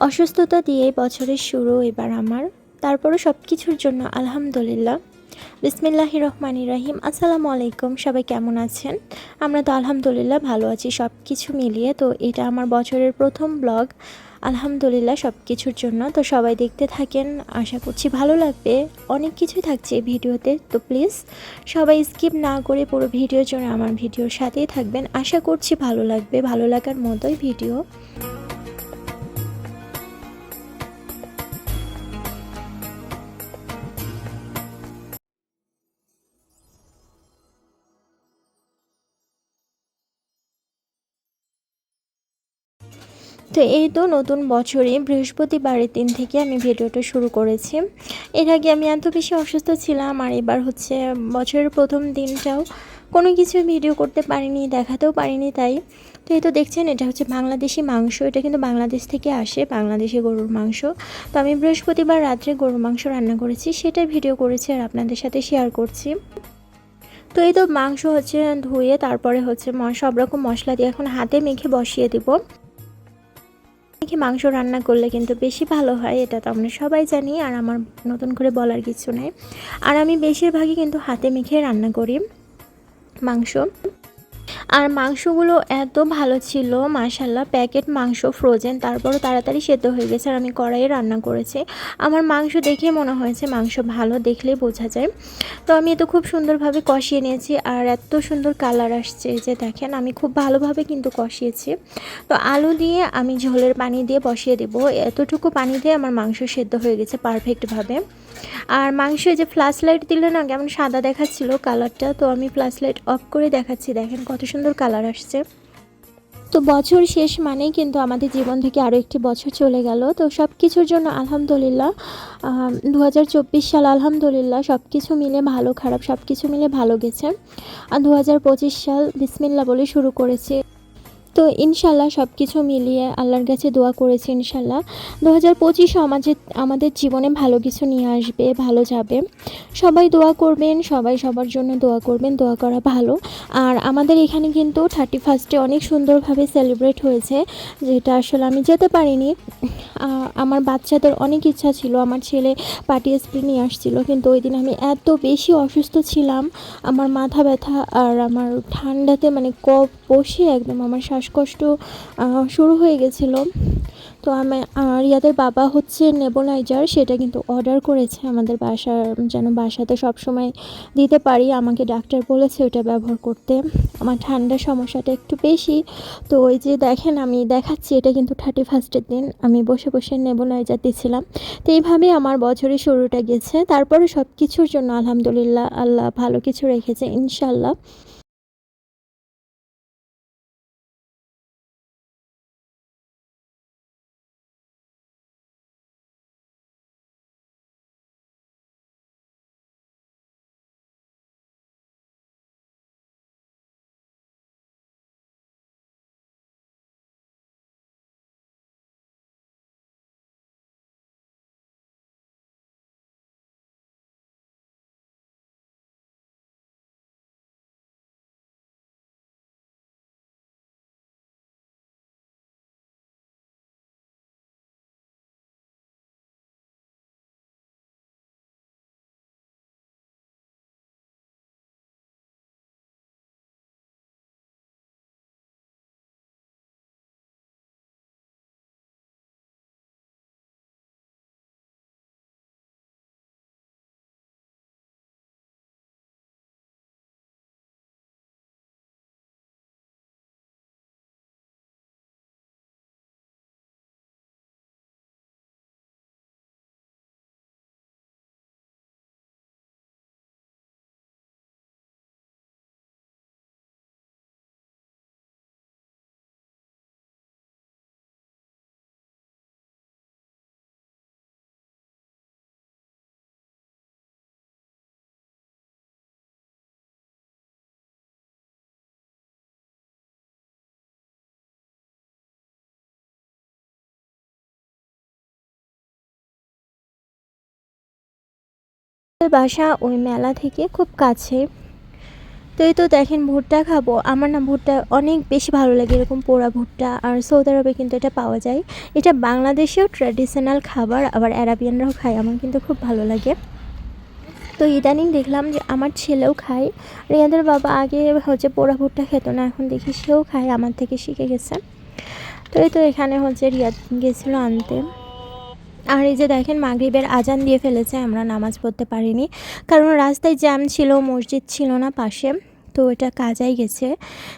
অসুস্থতা দিয়ে বছরের শুরু এবার আমার। তারপরও সব কিছুর জন্য আলহামদুলিল্লাহ। বিসমিল্লাহ রহমান রাহিম। আসসালামু আলাইকুম, সবাই কেমন আছেন? আমরা তো আলহামদুলিল্লাহ ভালো আছি সব কিছু মিলিয়ে। তো এটা আমার বছরের প্রথম ব্লগ। আলহামদুলিল্লাহ সব কিছুর জন্য। তো সবাই দেখতে থাকেন, আশা করছি ভালো লাগবে। অনেক কিছুই থাকছে এই ভিডিওতে, তো প্লিজ সবাই স্কিপ না করে পুরো ভিডিওর জন্য আমার ভিডিওর সাথেই থাকবেন। আশা করছি ভালো লাগবে, ভালো লাগার মতোই ভিডিও। তো এই তো নতুন বছরে বৃহস্পতিবারের দিন থেকে আমি ভিডিওটা শুরু করেছি। এর আগে আমি এত বেশি অসুস্থ ছিলাম আর এবার হচ্ছে বছরের প্রথম দিনটাও কোনো কিছু ভিডিও করতে পারিনি, দেখাতেও পারিনি তাই। তো এই তো দেখছেন, এটা হচ্ছে বাংলাদেশি মাংস, এটা কিন্তু বাংলাদেশ থেকে আসে, বাংলাদেশি গরুর মাংস। তো আমি বৃহস্পতিবার রাত্রে গরুর মাংস রান্না করেছি, সেটাই ভিডিও করেছি আর আপনাদের সাথে শেয়ার করছি। তো এই তো মাংস হচ্ছে ধুয়ে, তারপরে হচ্ছে সব রকম মশলা দিয়ে এখন হাতে মেখে বসিয়ে দিব। মেখে মাংস রান্না করলে কিন্তু বেশি ভালো হয়, এটা তো আমরা সবাই জানি, আর আমার নতুন করে বলার কিছু নাই। আর আমি বেশিরভাগই কিন্তু হাতে মেখে রান্না করি মাংস। আর মাংসগুলো এত ভালো ছিল মাশাল্লাহ প্যাকেট মাংস ফ্রোজেন তারপরও তাড়াতাড়ি সেদ্ধ হয়ে গেছে আর আমি কড়াইয়ে রান্না করেছি। আমার মাংস দেখে মনে হয়েছে মাংস ভালো দেখলেই বোঝা যায়। তো আমি তো খুব সুন্দরভাবে কষিয়ে নিয়েছি আর এত সুন্দর কালার আসছে যে দেখেন, আমি খুব ভালোভাবে কিন্তু কষিয়েছি। তো আলু দিয়ে আমি ঝোলের পানি দিয়ে বসিয়ে দেবো। এতটুকু পানি দিয়ে আমার মাংস সেদ্ধ হয়ে গেছে পারফেক্টভাবে আর মাংসে যে ফ্ল্যাশ লাইট দিলে না কেমন সাদা দেখাচ্ছিল কালারটা তো আমি ফ্ল্যাশ লাইট অফ করে দেখাচ্ছি। দেখেন কত সুন্দর কালার আসছে। তো বছর শেষ মানেই কিন্তু আমাদের জীবন থেকে আরও একটি বছর চলে গেল। তো সব কিছুর জন্য আলহামদুলিল্লাহ দু হাজার চব্বিশ সাল আলহামদুলিল্লাহ সব কিছু মিলে ভালো, খারাপ সব কিছু মিলে ভালো গেছে। আর দু হাজার পঁচিশ সাল বিসমিল্লা বলে শুরু করেছি। তো ইনশাল্লাহ সব কিছু মিলিয়ে আল্লাহর কাছে দোয়া করেছি ইনশাল্লাহ। দু হাজার পঁচিশও আমাদের আমাদের জীবনে ভালো কিছু নিয়ে আসবে, ভালো যাবে। সবাই দোয়া করবেন, সবাই সবার জন্য দোয়া করবেন, দোয়া করা ভালো। আর আমাদের এখানে কিন্তু থার্টি ফার্স্টে অনেক সুন্দরভাবে সেলিব্রেট হয়েছে, যেটা আসলে আমি যেতে পারিনি। আমার বাচ্চাদের অনেক ইচ্ছা ছিল, আমার ছেলে পার্টি স্প্রে নিয়ে আসছিল, কিন্তু ওই দিন আমি এত বেশি অসুস্থ ছিলাম, আমার মাথা ব্যথা আর আমার ঠান্ডাতে মানে কফ বসে একদম আমার শ্বাসকষ্ট শুরু হয়ে গেছিল। তো আমি আর ইয়াদের বাবা হচ্ছে নেবোলাইজার, সেটা কিন্তু অর্ডার করেছে আমাদের বাসার, যেন বাসাতে সব সময় দিতে পারি। আমাকে ডাক্তার বলেছে ওটা ব্যবহার করতে। আমার ঠান্ডার সমস্যাটা একটু বেশি। তো ওই যে দেখেন, আমি দেখাচ্ছি, এটা কিন্তু থার্টি ফার্স্টের দিন। আমি বসে বসে নেবোলাইজার দিচ্ছিলাম তো এইভাবেই আমার বছরের শুরুটা গেছে। তারপরে সব কিছুর জন্য আলহামদুলিল্লাহ, আল্লাহ ভালো কিছু রেখেছে ইনশাল্লাহ বাসা ওই মেলা থেকে খুব কাছে। তো এই তো দেখেন ভুট্টা খাব। আমার না ভুট্টা অনেক বেশি ভালো লাগে এরকম পোড়া ভুট্টা। আর সৌদি আরবে কিন্তু এটা পাওয়া যায়। এটা বাংলাদেশেও ট্র্যাডিশনাল খাবার, আবার অ্যারাবিয়ানরাও খায়। আমার কিন্তু খুব ভালো লাগে। তো ইদানিং দেখলাম যে আমার ছেলেও খায়। রিয়াদের বাবা আগে হচ্ছে পোড়া ভুট্টা খেত না, এখন দেখি সেও খায়। আমার থেকে শিখে গেছে। তো এই তো এখানে হচ্ছে রিয়াদ গেছিল আনতে। আর এই যে দেখেন, মাগরিবের আজান দিয়ে ফেলেছে, আমরা নামাজ পড়তে পারিনি। কারণ রাস্তায় জ্যাম ছিল, মসজিদ ছিল না পাশে, তো এটা কাজাই গেছে।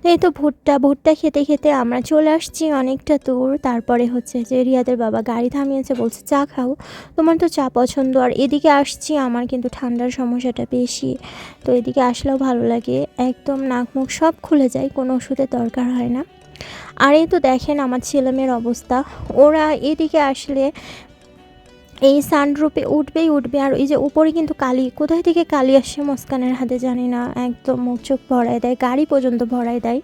তো এই তো ভুট্টা ভুট্টা খেতে খেতে আমরা চলে আসছি অনেকটা দূর। তারপরে হচ্ছে যে রিয়াদের বাবা গাড়ি থামিয়েছে, বলছে, চা খাও, তোমার তো চা পছন্দ। আর এদিকে আসছি, আমার কিন্তু ঠান্ডার সমস্যাটা বেশি। তো এদিকে আসলেও ভালো লাগে, একদম নাক মুখ সব খুলে যায়, কোনো ওষুধের দরকার হয় না। আর এই তো দেখেন, আমার ছেলেমেয়ের অবস্থা। ওরা এদিকে আসলে এই সানরূপে উঠবেই উঠবে আর এই যে উপরে কিন্তু কালি, কোথায় থেকে কালি আসছে মুস্কানের হাতে জানি না, একদম মুখ চোখ ভরায় দেয়, গাড়ি পর্যন্ত ভরায় দেয়।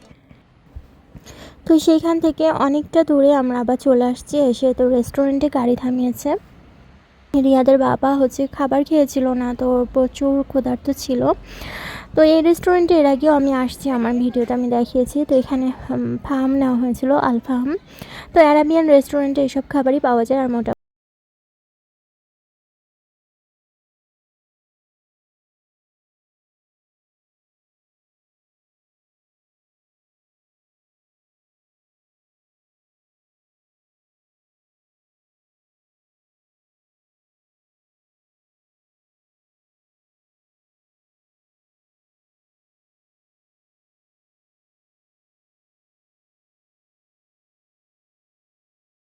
তো সেইখান থেকে অনেকটা দূরে আমরা আবার চলে আসছি, এসে তো রেস্টুরেন্টে গাড়ি থামিয়েছে। রিয়াদের বাবা হচ্ছে খাবার খেয়েছিল না, তো প্রচুর ক্ষুধার্ত ছিল। তো এই রেস্টুরেন্টে এর আগেও আমি আসছি, আমার ভিডিওতে আমি দেখিয়েছি। তো এখানে ফার্ম নেওয়া হয়েছিল আলফাহাম তো অ্যারাবিয়ান রেস্টুরেন্টে এসব খাবারই পাওয়া যায় আর মোটা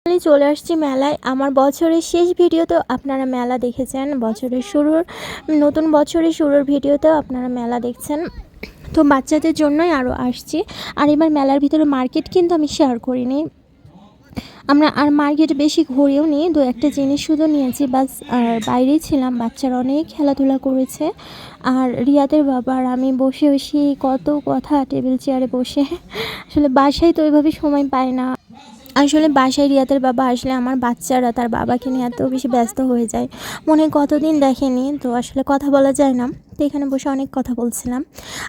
চলে আসছি মেলায়। আমার বছরের শেষ ভিডিওতেও আপনারা মেলা দেখেছেন। বছরের শুরুর, নতুন বছরের শুরুর ভিডিওতেও আপনারা মেলা দেখছেন। তো বাচ্চাদের জন্যই আরও আসছি। আর এবার মেলার ভিতরে মার্কেট কিন্তু আমি শেয়ার করিনি। আমরা আর মার্কেট বেশি ঘুরেও নিই দু একটা জিনিস শুধু নিয়েছি, বাস। আর বাইরেই ছিলাম। বাচ্চারা অনেক খেলাধুলা করেছে। আর রিয়াদের বাবার আমি বসে বসে কত কথা টেবিল চেয়ারে বসে। আসলে বাসায় তো ওইভাবে সময় পায় না। আসলে বাসায় রিয়াদের বাবা আসলে আমার বাচ্চারা, তার বাবাকে নিয়ে এত বেশি ব্যস্ত হয়ে যায়। মনে কতদিন দেখেনি, তো আসলে কথা বলা যায় না। তো এখানে বসে অনেক কথা বলছিলাম।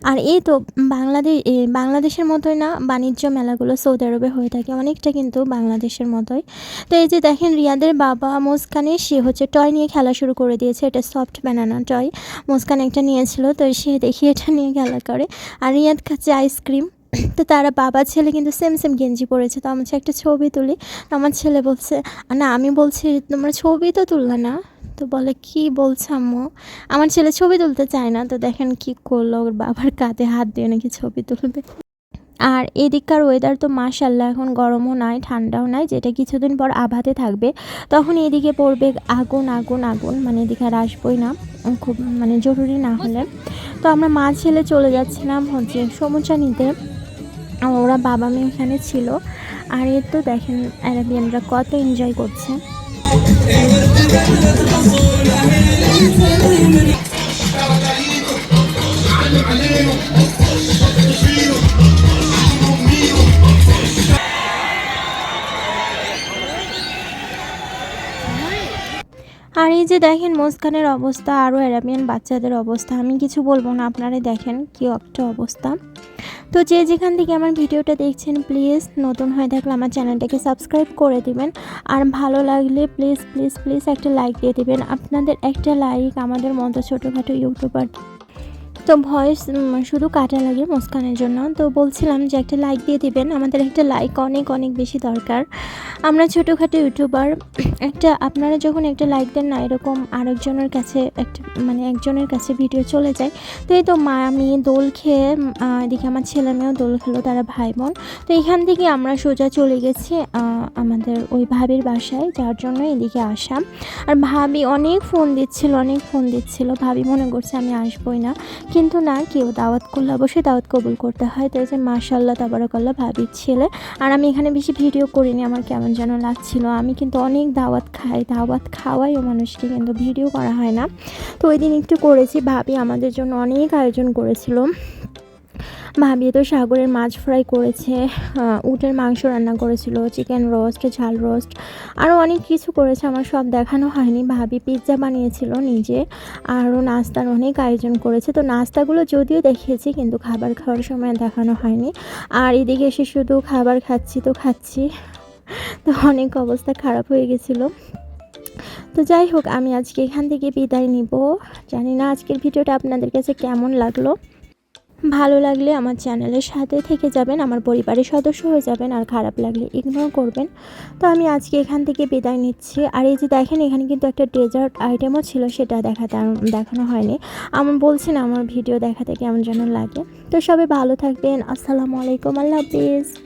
আর এই তো বাংলাদেশ বাংলাদেশের মতোই না, বাণিজ্য মেলাগুলো সৌদি আরবে হয়ে থাকে, অনেকটা কিন্তু বাংলাদেশের মতোই। তো এই যে দেখেন, রিয়াদের বাবা মুস্কানে, সে হচ্ছে টয় নিয়ে খেলা শুরু করে দিয়েছে, এটা সফট বানানো টয় মুস্কান একটা নিয়েছিল, তো সে দেখি এটা নিয়ে খেলা করে। আর রিয়াদ খাচ্ছে আইসক্রিম তো তারা বাবা, ছেলে কিন্তু সেম সেম গেঞ্জি পরেছে। তো আমার একটা ছবি তুলি। আমার ছেলে বলছে, না, আমি বলছি, তোমরা ছবি তো তুললে না? তো বলে, কি বলছে আম্মু? আমার ছেলে ছবি তুলতে চায় না। তো দেখেন কি করল, ওর বাবার কাঁধে হাত দিয়ে নাকি ছবি তুলবে। আর এদিককার ওয়েদার তো মাশাল্লাহ এখন গরমও নাই, ঠান্ডাও নাই, যেটা কিছুদিন পর আভাতে থাকবে। তখন এদিকে পড়বে আগুন আগুন আগুন। মানে এদিকে আর আসবোই না, খুব মানে জরুরি না হলে। তো আমরা মা ছেলে চলে যাচ্ছিলাম হচ্ছে সমুচা নিতে। ওরা বাবা মেয়ে এখানে ছিল। আর এর তো দেখেন অ্যারাবিয়ানরা কত এনজয় করছে। আর এই যে দেখেন মুস্কানের অবস্থা, আরও অ্যারাবিয়ান বাচ্চাদের অবস্থা, আমি কিছু বলব না আপনারা দেখেন কি একটা অবস্থা। তো যে যেখান থেকে আমার ভিডিওটা দেখছেন, প্লিজ নতুন হয়ে থাকলে আমার চ্যানেলটাকে সাবস্ক্রাইব করে দিবেন। আর ভালো লাগলে প্লিজ প্লিজ প্লিজ একটা লাইক দিয়ে দিবেন। আপনাদের একটা লাইক আমাদের মতো ছোটোখাটো ইউটিউবার। তো ভয়েস শুধু কাটা লাগে মুস্কানের জন্য। তো বলছিলাম যে একটা লাইক দিয়ে দিবেন, আমাদের একটা লাইক অনেক অনেক বেশি দরকার। আমরা ছোটোখাটো ইউটিউবার একটা, আপনারা যখন একটা লাইক দেন না, এরকম আরেকজনের কাছে একটা মানে একজনের কাছে ভিডিও চলে যায়। তো এই তো মা, আমি দোল খেয়ে এদিকে আমার ছেলে মেয়েও দোল খেলো, তারা ভাই বোন। তো এখান থেকে আমরা সোজা চলে গেছি আমাদের ওই ভাবির বাসায়, যার জন্য এদিকে আসা। আর ভাবি অনেক ফোন দিচ্ছিল, অনেক ফোন দিচ্ছিল। ভাবি মনে করছে আমি আসবোই না। কিন্তু না, কেউ দাওয়াত করলে অবশ্যই দাওয়াত কবুল করতে হয়। তো এই যে মাশাল্লাহ তাবারকাল্লাহ, ভাবির ছেলে। আর আমি এখানে বেশি ভিডিও করিনি, আমার কেমন যেন লাগছিল। আমি কিন্তু অনেক দাওয়াত খাই, দাওয়াত খাওয়াইও মানুষকে কিন্তু ভিডিও করা হয় না। তো ওই দিন একটু করেছি, ভাবি আমাদের জন্য অনেক আয়োজন করেছিল। ভাবি তো সাগরের মাছ ফ্রাই করেছে উটের মাংস রান্না করেছিল, চিকেন রোস্ট, ঝাল রোস্ট আরও অনেক কিছু করেছে, আমার সব দেখানো হয়নি। ভাবি পিৎজা বানিয়েছিল নিজে আরও নাস্তার অনেক আয়োজন করেছে। তো নাস্তাগুলো যদিও দেখিয়েছি, কিন্তু খাবার খাওয়ার সময় দেখানো হয়নি। আর এদিকে এসে শুধু খাবার খাচ্ছি তো খাচ্ছি। তো অনেক অবস্থা খারাপ হয়ে গেছিল। তো যাই হোক, আমি আজকে এখান থেকে বিদায় নিব। জানি না আজকের ভিডিওটা আপনাদের কাছে কেমন লাগল। ভালো লাগলে আমার চ্যানেলের সাথে থেকে যাবেন, আমার পরিবারের সদস্য হয়ে যাবেন, আর খারাপ লাগলে ইগনোর করবেন। তো আমি আজকে এখান থেকে বিদায় নিচ্ছি। আর এই যে দেখেন, এখানে কিন্তু একটা ডেজার্ট আইটেমও ছিল, সেটা দেখাতে দেখানো হয়নি। আমার বলছি না, আমার ভিডিও দেখাতে কেমন যেন লাগে। তো সবাই ভালো থাকবেন। আসসালামু আলাইকুম, আল্লাহ হাফিজ।